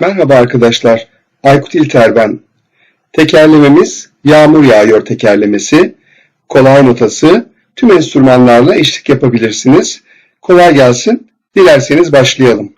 Merhaba arkadaşlar, Aykut İlter ben. Tekerlememiz yağmur yağıyor tekerlemesi, kolay notası, tüm enstrümanlarla eşlik yapabilirsiniz. Kolay gelsin, dilerseniz başlayalım.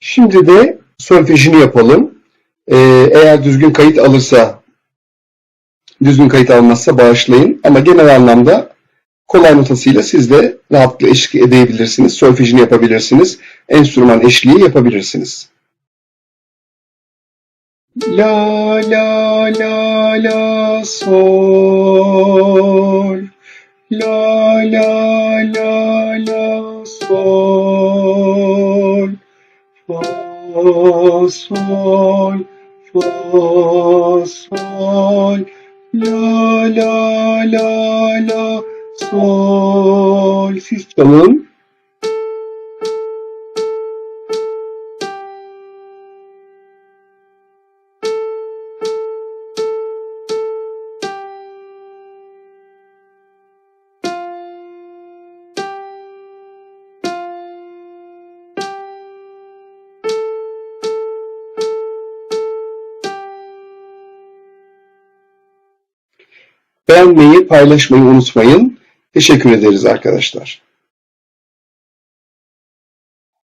Şimdi de solfejini yapalım. Ee, eğer düzgün kayıt alırsa, düzgün kayıt almazsa bağışlayın. Ama genel anlamda kolay notasıyla siz de rahatlıkla eşlik edebilirsiniz. Solfejini yapabilirsiniz. Enstrüman eşliği yapabilirsiniz. La la la la sol La la la la sol Fa sol fa sol La la la la sol Siz çalın. Beğenmeyi, paylaşmayı unutmayın. Teşekkür ederiz arkadaşlar.